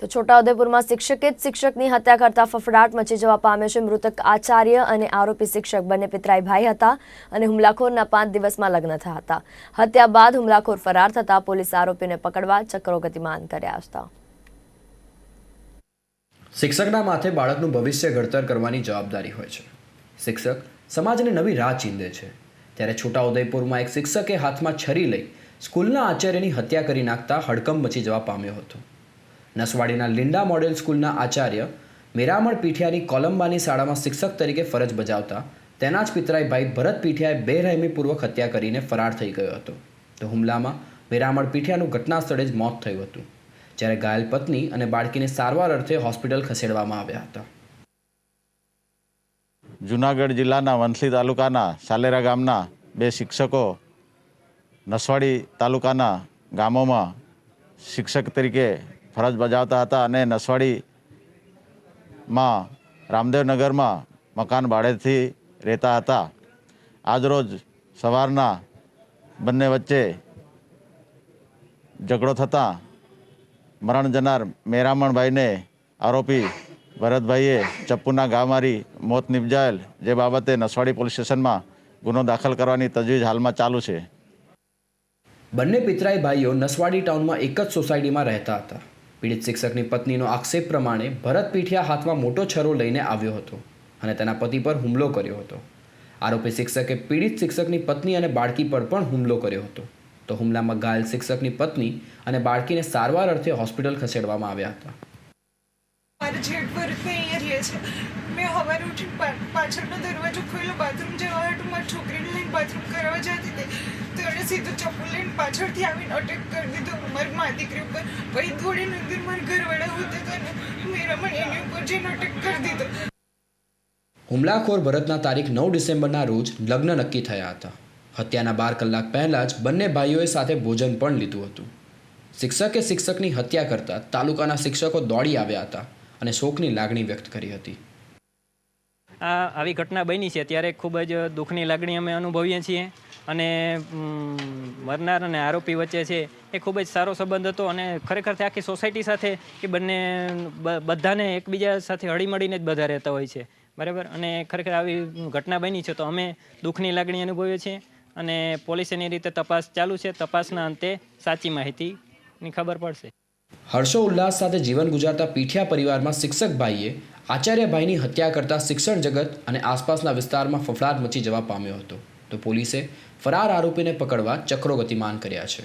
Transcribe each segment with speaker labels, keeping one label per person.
Speaker 1: તો છોટાઉદેપુરમાં શિક્ષકે જ શિક્ષકની હત્યા કરતા ફફડાટ મચી જવા પામ્યો છે. મૃતક આચાર્ય અને આરોપી શિક્ષક બંને પિતરાઈ ભાઈ હતા અને હુમલાખોરના પાંચ દિવસમાં લગ્ન થયા હતા. હત્યા બાદ હુમલાખોર ફરાર થતા પોલીસ આરોપીને પકડવા ચક્રો ગતિમાન કર્યા હતા.
Speaker 2: શિક્ષકના માથે બાળકનું ભવિષ્ય ઘડતર કરવાની જવાબદારી હોય છે. શિક્ષક સમાજને નવી રાહ ચીંધે છે. ત્યારે છોટાઉદેપુરમાં એક શિક્ષકે હાથમાં છરી લઈ સ્કૂલના આચાર્યની હત્યા કરી નાખતા હડકંપ મચી જવા પામ્યો હતો. નસવાડીના લિંડા મોડેલ સ્કૂલના આચાર્ય મેરામણ પીઠિયાની કોલંબાની શાળામાં શિક્ષક તરીકે ફરજ બજાવતા, તેના જ પિતરાઈ ભાઈ ભરત પીઠિયાએ બેરહેમીપૂર્વક હત્યા કરીને ફરાર થઈ ગયો હતો. તો હુમલામાં મેરામણ પીઠિયાનું ઘટના સ્થળે જ મોત થયું હતું, જ્યારે ઘાયલ પત્ની અને બાળકીને સારવાર અર્થે હોસ્પિટલ ખસેડવામાં આવ્યા હતા.
Speaker 3: જુનાગઢ જિલ્લાના વંથલી તાલુકાના સાલેરા ગામના બે શિક્ષકો નસવાડી તાલુકાના ગામોમાં શિક્ષક તરીકે ફરજ બજાવતા હતા અને નસવાડીમાં રામદેવનગરમાં મકાન ભાડેથી રહેતા હતા. આજરોજ સવારના બંને વચ્ચે ઝઘડો થતાં મરણ જનાર મેરામણભાઈને આરોપી ભરતભાઈએ ચપ્પુના ઘા મારી મોત નિપજાયેલ, જે બાબતે નસવાડી પોલીસ સ્ટેશનમાં ગુનો દાખલ કરવાની તજવીજ હાલમાં ચાલુ છે.
Speaker 2: બંને પિતરાઈ ભાઈઓ નસવાડી ટાઉનમાં એક જ સોસાયટીમાં રહેતા હતા. પીડિત શિક્ષકની પત્નીનો આક્ષેપ પ્રમાણે ભરત પીઠિયા હાથમાં મોટો છરો લઈને આવ્યો હતો અને તેના પતિ પર હુમલો કર્યો હતો. આરોપી શિક્ષકે પીડિત શિક્ષકની પત્ની અને બાળકી પર પણ હુમલો કર્યો હતો. તો હુમલામાં ઘાયલ શિક્ષકની પત્ની અને બાળકીને સારવાર અર્થે હોસ્પિટલ ખસેડવામાં આવ્યા હતા.
Speaker 4: મેં હવારે ઉઠી પાછળનો દરવાજો ખોલ્યો, બાથરૂમ જવા હતું મારી છોકરીને લઈને બાથરૂમ તો સીધું ચપ્પુ લઈને પાછળથી આવીને અટેક કરી દીધો. મારી મા દીકરી ઉપર પછી દોડીને અંદર મારા ઘરવાળા હોતા હતા ને મેરા એની ઉપર જઈને અટેક કરી દીધો.
Speaker 2: હુમલાખોર ભરતના તારીખ નવ ડિસેમ્બરના રોજ લગ્ન નક્કી થયા હતા. હત્યાના બાર કલાક પહેલાં જ બંને ભાઈઓએ સાથે ભોજન પણ લીધું હતું. શિક્ષકે શિક્ષકની હત્યા કરતા તાલુકાના શિક્ષકો દોડી આવ્યા હતા અને શોકની લાગણી વ્યક્ત કરી હતી.
Speaker 5: આ આવી ઘટના બની છે ત્યારે ખૂબ જ દુઃખની લાગણી અમે અનુભવીએ છીએ અને મરનાર અને આરોપી વચ્ચે છે એ ખૂબ જ સારો સંબંધ હતો અને ખરેખર તે આખી સોસાયટી સાથે એ બંને બધાને એકબીજા સાથે હળીમળીને જ બધા રહેતા હોય છે. બરાબર? અને ખરેખર આવી ઘટના બની છે તો અમે દુઃખની લાગણી અનુભવીએ છીએ અને પોલીસ એની રીતે તપાસ ચાલુ છે. તપાસના અંતે સાચી માહિતીની ખબર પડશે.
Speaker 2: હર્ષો ઉલ્લાસ સાથે જીવન ગુજારતા પીઠિયા પરિવારમાં શિક્ષકભાઈએ આચાર્યભાઈની હત્યા કરતા શિક્ષણ જગત અને આસપાસના વિસ્તારમાં ફફડાટ મચી જવા પામ્યો હતો. તો પોલીસે ફરાર આરોપીને પકડવા ચક્રો ગતિમાન કર્યા છે.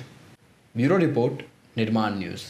Speaker 2: Bureau report, Nirman news.